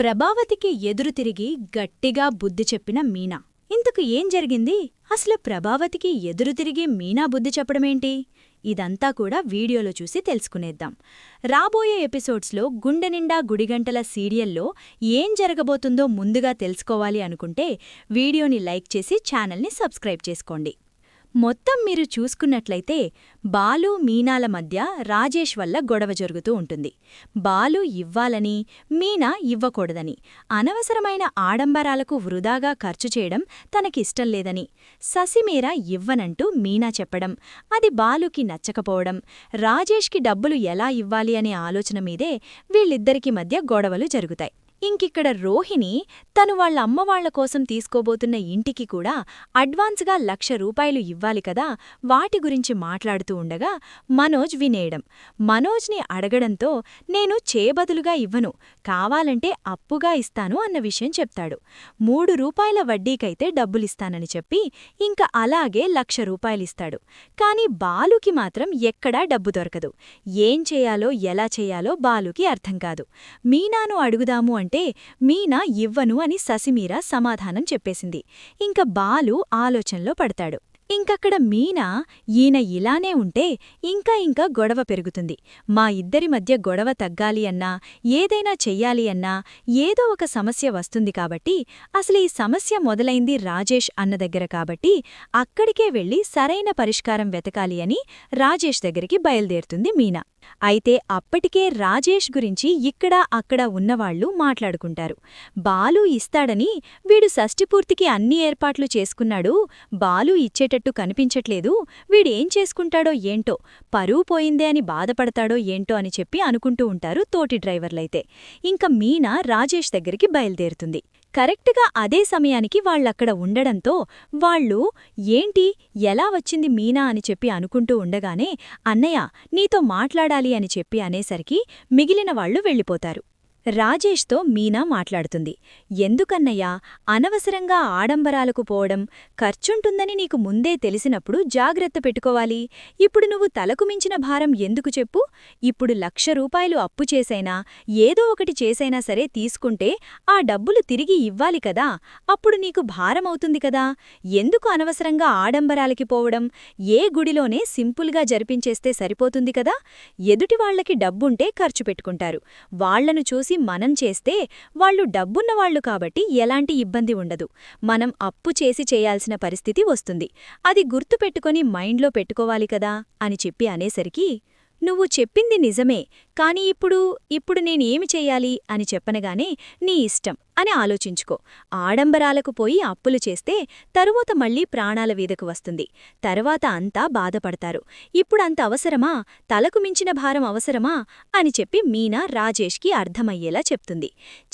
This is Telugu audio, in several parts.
ప్రభావతికి ఎదురు తిరిగి గట్టిగా బుద్ధి చెప్పిన మీనా. ఇంతకు ఏం జరిగింది? అసలు ప్రభావతికి ఎదురు తిరిగి మీనా బుద్ధి చెప్పడమేంటి? ఇదంతా కూడా వీడియోలో చూసి తెలుసుకునేద్దాం. రాబోయే ఎపిసోడ్స్లో గుండె నిండా గుడిగంటల సీరియల్లో ఏం జరగబోతుందో ముందుగా తెలుసుకోవాలి అనుకుంటే వీడియోని లైక్ చేసి ఛానల్ని సబ్స్క్రైబ్ చేసుకోండి. మొత్తం మీరు చూసుకున్నట్లయితే బాలు మీనాల మధ్య రాజేష్ వల్ల గొడవ జరుగుతూ ఉంటుంది. బాలు ఇవ్వాలని మీనా ఇవ్వకూడదని అనవసరమైన ఆడంబరాలకు వృధాగా ఖర్చు చేయడం తనకిష్టం లేదని ససిమీర ఇవ్వనంటూ మీనా చెప్పడం అది బాలుకి నచ్చకపోవడం రాజేష్కి డబ్బులు ఎలా ఇవ్వాలి అనే ఆలోచన మీదే వీళ్ళిద్దరికి మధ్య గొడవలు జరుగుతాయి. ఇంకిక్కడ రోహిణి తను వాళ్ళ అమ్మవాళ్ళ కోసం తీసుకోబోతున్న ఇంటికి కూడా అడ్వాన్స్గా లక్ష రూపాయలు ఇవ్వాలి కదా వాటి గురించి మాట్లాడుతూ ఉండగా మనోజ్ వినేయడం. మనోజ్ని అడగడంతో నేను చేబదులుగా ఇవ్వను కావాలంటే అప్పుగా ఇస్తాను అన్న విషయం చెప్తాడు. మూడు రూపాయల వడ్డీకైతే డబ్బులిస్తానని చెప్పి ఇంక అలాగే లక్ష రూపాయలిస్తాడు. కాని బాలుకి మాత్రం ఎక్కడా డబ్బు దొరకదు. ఏం చేయాలో ఎలా చేయాలో బాలుకి అర్థం కాదు. మీనాను అడుగుదాము అంటే అంటే మీనా ఇవ్వను అని ససిమీరా సమాధానం చెప్పేసింది. ఇంక బాలు ఆలోచనలో పడతాడు. ఇంకక్కడ మీనా ఈయన ఇలానే ఉంటే ఇంకా ఇంకా గొడవ పెరుగుతుంది. మా ఇద్దరి మధ్య గొడవ తగ్గాలి అన్నా ఏదైనా చెయ్యాలి అన్నా ఏదో ఒక సమస్య వస్తుంది కాబట్టి అసలు ఈ సమస్య మొదలైంది రాజేష్ అన్న దగ్గర కాబట్టి అక్కడికే వెళ్ళి సరైన పరిష్కారం వెతకాలి అని రాజేష్ దగ్గరికి బయలుదేరుతుంది మీనా. అయితే అప్పటికే రాజేష్ గురించి ఇక్కడ అక్కడ ఉన్నవాళ్ళు మాట్లాడుకుంటారు. బాలు ఇస్తాడని వీడు షష్ఠిపూర్తికి అన్ని ఏర్పాట్లు చేసుకున్నాడు బాలు ఇచ్చేటట్టు కనిపించట్లేదు వీడేం చేసుకుంటాడో ఏంటో పరువు పోయిందే అని బాధపడతాడో ఏంటో అని చెప్పి అనుకుంటూ ఉంటారు తోటి డ్రైవర్లైతే. ఇంక మీనా రాజేష్ దగ్గరికి బయలుదేరుతుంది. కరెక్ట్గా అదే సమయానికి వాళ్ళక్కడ ఉండడంతో వాళ్ళు ఏంటి? ఎలా వచ్చింది మీనా? అని చెప్పి అనుకుంటూ ఉండగానే అన్నయ్య నీతో మాట్లాడాలి అని చెప్పి అనేసరికి మిగిలిన వాళ్ళు వెళ్ళిపోతారు. రాజేష్తో మీనా మాట్లాడుతుంది. ఎందుకన్నయ్యా అనవసరంగా ఆడంబరాలకు పోవడం ఖర్చుంటుందని నీకు ముందే తెలిసినప్పుడు జాగ్రత్త పెట్టుకోవాలి. ఇప్పుడు నువ్వు తలకు మించిన భారం ఎందుకు చెప్పు? ఇప్పుడు లక్ష రూపాయలు అప్పు చేసైనా ఏదో ఒకటి చేసైనా సరే తీసుకుంటే ఆ డబ్బులు తిరిగి ఇవ్వాలి కదా. అప్పుడు నీకు భారమవుతుంది కదా. ఎందుకు అనవసరంగా ఆడంబరాలకి పోవడం? ఏ గుడిలోనే సింపుల్గా జరిపించేస్తే సరిపోతుంది కదా. ఎదుటివాళ్ళకి డబ్బుంటే ఖర్చు పెట్టుకుంటారు. వాళ్ళను చూసి మనం చేస్తే వాళ్ళు డబ్బున్నవాళ్ళు కాబట్టి ఎలాంటి ఇబ్బంది ఉండదు. మనం అప్పు చేసి చేయాల్సిన పరిస్థితి వస్తుంది. అది గుర్తుపెట్టుకొని మైండ్లో పెట్టుకోవాలి కదా అని చెప్పి అనేసరికి నువ్వు చెప్పింది నిజమే కాని ఇప్పుడు ఇప్పుడు నేనేమి చెయ్యాలి అని చెప్పనగానే నీ ఇష్టం అని ఆలోచించుకో. ఆడంబరాలకు పోయి అప్పులు చేస్తే తరువాత మళ్ళీ ప్రాణాల వీధకు వస్తుంది. తర్వాత అంతా బాధపడతారు. ఇప్పుడంత అవసరమా? తలకు మించిన భారం అవసరమా? అని చెప్పి మీనా రాజేష్కి అర్థమయ్యేలా చెప్తుంది.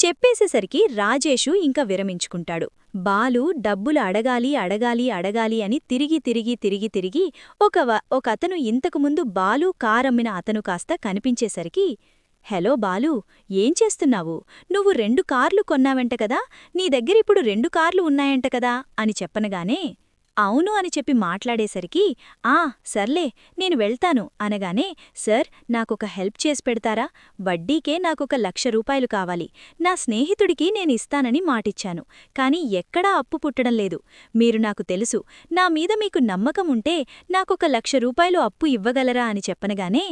చెప్పేసేసరికి రాజేషు ఇంకా విరమించుకుంటాడు. బాలు డబ్బులు అడగాలి అడగాలి అడగాలి అని తిరిగి తిరిగి తిరిగి తిరిగి ఒక ఒక అతను ఇంతకుముందు బాలు కారమ్మిన అతను కాస్త కనిపించేసరికి హలో బాలు ఏం చేస్తున్నావు? నువ్వు రెండు కార్లు కొన్నావంట కదా? నీ దగ్గరిప్పుడు రెండు కార్లు ఉన్నాయంట కదా? అని చెప్పనగానే అవును అని చెప్పి మాట్లాడేసరికి ఆ సర్లే నేను వెళ్తాను అనగానే సర్ నాకొక హెల్ప్ చేసి పెడతారా? వడ్డీకే నాకొక లక్ష రూపాయలు కావాలి. నా స్నేహితుడికి నేను ఇస్తానని మాటిచ్చాను. కాని ఎక్కడా అప్పు పుట్టడం లేదు. మీరు నాకు తెలుసు నా మీద మీకు నమ్మకం ఉంటే నాకొక లక్ష రూపాయలు అప్పు ఇవ్వగలరా అని చెప్పనగానే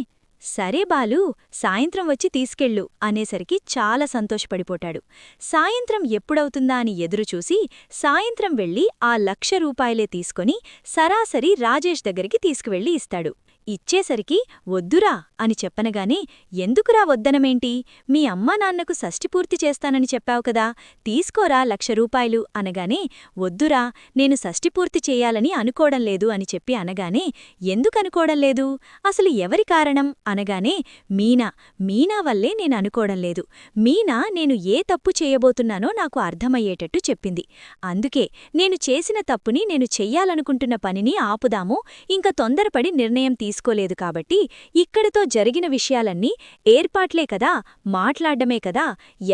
సరే బాలు సాయంత్రం వచ్చి తీసుకెళ్ళు అనేసరికి చాలా సంతోషపడిపోటాడు సాయంత్రం ఎప్పుడవుతుందా అని ఎదురుచూసి సాయంత్రం వెళ్ళి ఆ లక్ష రూపాయలే తీసుకొని సరాసరి రాజేష్ దగ్గరికి తీసుకువెళ్ళి ఇస్తాడు. ఇచ్చేసరికి వద్దురా అని చెప్పనగానే ఎందుకురా వద్దనమేంటి? మీ అమ్మా నాన్నకు షష్ఠిపూర్తి చేస్తానని చెప్పావు కదా తీసుకోరా లక్ష రూపాయలు అనగానే వద్దురా నేను షష్ఠిపూర్తి చేయాలని అనుకోవడం లేదు అని చెప్పి అనగానే ఎందుకనుకోవడం లేదు? అసలు ఎవరి కారణం? అనగానే మీనా మీనా వల్లే నేను అనుకోవడం లేదు. మీనా నేను ఏ తప్పు చేయబోతున్నానో నాకు అర్థమయ్యేటట్టు చెప్పింది. అందుకే నేను చేసిన తప్పుని నేను చెయ్యాలనుకుంటున్న పనిని ఆపుదాము ఇంక తొందరపడి నిర్ణయం తీసుకు తీసుకోలేదు కాబట్టి ఇక్కడితో జరిగిన విషయాలన్నీ ఏర్పాట్లే కదా మాట్లాడ్డమే కదా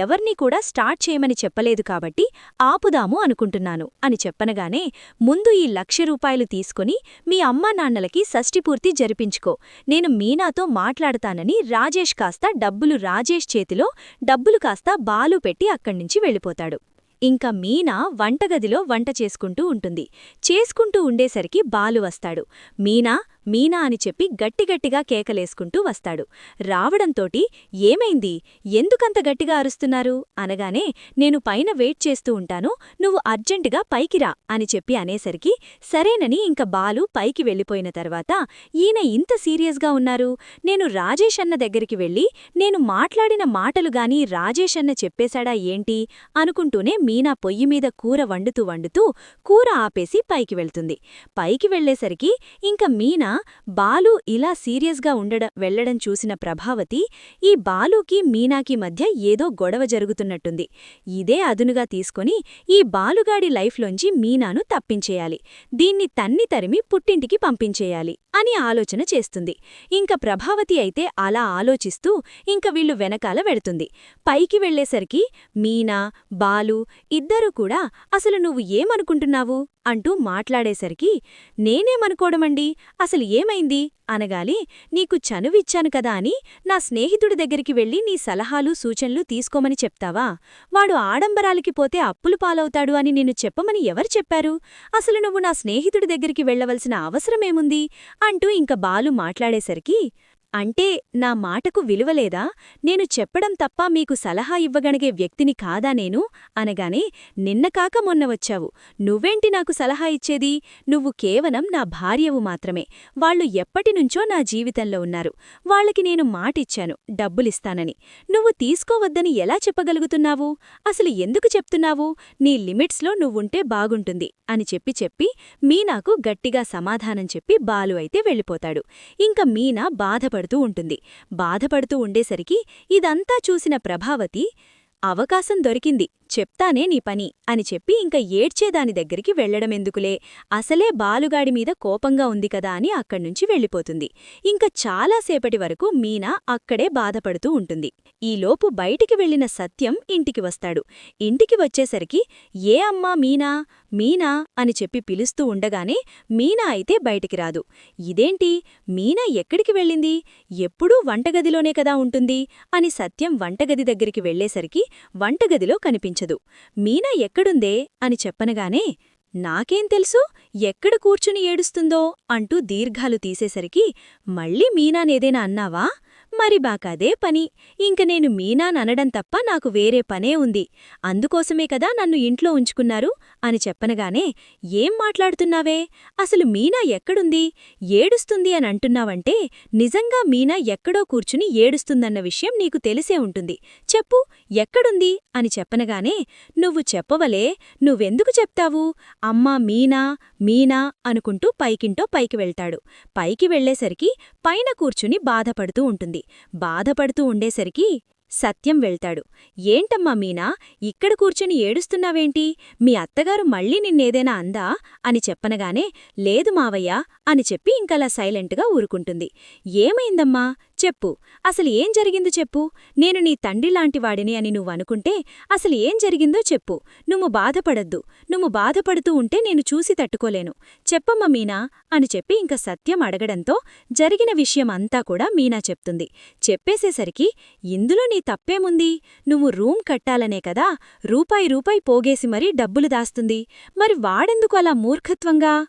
ఎవర్నీ కూడా స్టార్ట్ చేయమని చెప్పలేదు కాబట్టి ఆపుదాము అనుకుంటున్నాను అని చెప్పనగానే ముందు ఈ లక్ష రూపాయలు తీసుకుని మీ అమ్మా నాన్నలకి షష్ఠిపూర్తి జరిపించుకో. నేను మీనాతో మాట్లాడతానని రాజేష్ కాస్త డబ్బులు రాజేష్ చేతిలో డబ్బులు కాస్త బాలు పెట్టి అక్కడ్నుంచి వెళ్ళిపోతాడు. ఇంకా మీనా వంటగదిలో వంట చేసుకుంటూ ఉంటుంది. చేసుకుంటూ ఉండేసరికి బాలు వస్తాడు. మీనా మీనా అని చెప్పి గట్టిగట్టిగా కేకలేసుకుంటూ వస్తాడు. రావడంతోటి ఏమైంది? ఎందుకంత గట్టిగా అరుస్తున్నారు? అనగానే నేను పైన వెయిట్ చేస్తూ ఉంటాను. నువ్వు అర్జెంటుగా పైకిరా అని చెప్పి అనేసరికి సరేనని ఇంక బాలు పైకి వెళ్ళిపోయిన తర్వాత ఈయన ఇంత సీరియస్గా ఉన్నారు? నేను రాజేష్ అన్న దగ్గరికి వెళ్ళి నేను మాట్లాడిన మాటలు గాని రాజేష్ అన్న చెప్పేశాడా ఏంటి? అనుకుంటూనే మీనా పొయ్యి మీద కూర వండుతూ వండుతూ కూర ఆపేసి పైకి వెళ్తుంది. పైకి వెళ్ళేసరికి ఇంక మీనా బాలు ఇలా సీరియస్గా ఉండడం వెళ్ళడం చూసిన ప్రభావతి ఈ బాలుకి మీనాకి మధ్య ఏదో గొడవ జరుగుతున్నట్టుంది. ఇదే అదునుగా తీసుకొని ఈ బాలుగాడి లైఫ్లోంచి మీనాను తప్పించేయాలి. దీన్ని తన్ని తరిమి పుట్టింటికి పంపించేయాలి అని ఆలోచన చేస్తుంది. ఇంక ప్రభావతి అయితే అలా ఆలోచిస్తూ ఇంక వీళ్ళు వెనకాల వెడుతుంది. పైకి వెళ్ళేసరికి మీనా బాలు ఇద్దరూ కూడా అసలు నువ్వు ఏమనుకుంటున్నావు? అంటూ మాట్లాడేసరికి నేనేమనుకోవడమండి? అసలు ఏమైంది? అనగాలి నీకు చనువిచ్చాను కదా అని నా స్నేహితుడి దగ్గరికి వెళ్ళి నీ సలహాలు సూచనలు తీసుకోమని చెప్తావా? వాడు ఆడంబరాలకి పోతే అప్పులు పాలవుతాడు అని నిన్ను చెప్పమని ఎవరు చెప్పారు? అసలు నువ్వు నా స్నేహితుడి దగ్గరికి వెళ్ళవలసిన అవసరమేముంది? అంటూ ఇంక బాలు మాట్లాడేసరికి అంటే నా మాటకు విలువలేదా? నేను చెప్పడం తప్ప మీకు సలహా ఇవ్వగలిగే వ్యక్తిని కాదా నేను? అనగానే నిన్న కాక మొన్న వచ్చావు. నువ్వేంటి నాకు సలహా ఇచ్చేది? నువ్వు కేవలం నా భార్యవు మాత్రమే. వాళ్ళు ఎప్పటినుంచో నా జీవితంలో ఉన్నారు. వాళ్ళకి నేను మాటిచ్చాను డబ్బులిస్తానని. నువ్వు తీసుకోవద్దని ఎలా చెప్పగలుగుతున్నావు? అసలు ఎందుకు చెప్తున్నావు? నీ లిమిట్స్లో నువ్వుంటే బాగుంటుంది అని చెప్పి చెప్పి మీనాకు గట్టిగా సమాధానం చెప్పి బాలు అయితే వెళ్ళిపోతాడు. ఇంక మీనా బాధపడు బాధపడుతూ ఉంటుంది. బాధపడుతూ ఉండేసరికి ఇదంతా చూసిన ప్రభావతి అవకాశం దొరికింది. చెప్తానే నీ పని అని చెప్పి ఇంక ఏడ్చేదాని దగ్గరికి వెళ్ళడమెందుకులే అసలే బాలుగాడి మీద కోపంగా ఉంది కదా అని అక్కడ్నుంచి వెళ్ళిపోతుంది. ఇంక చాలాసేపటి వరకు మీనా అక్కడే బాధపడుతూ ఉంటుంది. ఈలోపు బయటికి వెళ్ళిన సత్యం ఇంటికి వస్తాడు. ఇంటికి వచ్చేసరికి ఏ అమ్మా మీనా? మీనా? అని చెప్పి పిలుస్తూ ఉండగానే మీనా అయితే బయటికి రాదు. ఇదేంటి? మీనా ఎక్కడికి వెళ్ళింది? ఎప్పుడూ వంటగదిలోనే కదా ఉంటుంది? అని సత్యం వంటగది దగ్గరికి వెళ్ళేసరికి వంటగదిలో కనిపించదు మీనా ఎక్కడుందే? అని చెప్పనగానే నాకేం తెలుసు? ఎక్కడ కూర్చుని ఏడుస్తుందో? అంటూ దీర్ఘాలు తీసేసరికి మళ్ళీ మీనానేదేనా అన్నావా? మరి బాకదే పని. ఇంక నేను మీనాననడం తప్ప నాకు వేరే పనే ఉంది. అందుకోసమే కదా నన్ను ఇంట్లో ఉంచుకున్నారు? అని చెప్పనగానే ఏం మాట్లాడుతున్నావే? అసలు మీనా ఎక్కడుంది? ఏడుస్తుంది అని అంటున్నావంటే నిజంగా మీనా ఎక్కడో కూర్చుని ఏడుస్తుందన్న విషయం నీకు తెలిసే ఉంటుంది. చెప్పు ఎక్కడుంది? అని చెప్పనగానే నువ్వు చెప్పవలే నువ్వెందుకు చెప్తావు? అమ్మా మీనా మీనా అనుకుంటూ పైకింటో పైకి వెళ్తాడు. పైకి వెళ్ళేసరికి పైన కూర్చుని బాధపడుతూ ఉంటుంది. బాధపడుతూ ఉండేసరికి సత్యం వెళ్తాడు. ఏంటమ్మా మీనా ఇక్కడ కూర్చుని ఏడుస్తున్నావేంటి? మీ అత్తగారు మళ్ళీ నిన్నేదైనా అందా? అని చెప్పనగానే లేదు మావయ్య అని చెప్పి ఇంకలా సైలెంట్గా ఊరుకుంటుంది. ఏమైందమ్మా? చెప్పు. అసలు ఏం జరిగిందో చెప్పు. నేను నీ తండ్రిలాంటివాడిని అని నువ్వనుకుంటే అసలు ఏం జరిగిందో చెప్పు. నువ్వు బాధపడద్దు. నువ్వు బాధపడుతూ ఉంటే నేను చూసి తట్టుకోలేను. చెప్పమ్మ మీనా అని చెప్పి ఇంక సత్యం అడగడంతో జరిగిన విషయమంతా కూడా మీనా చెప్తుంది. చెప్పేసేసరికి ఇందులో నీ తప్పేముంది? నువ్వు రూమ్ కట్టాలనే కదా? రూపాయి రూపాయి పోగేసి మరీ డబ్బులు దాస్తుంది. మరి వాడెందుకు అలా మూర్ఖత్వంగా?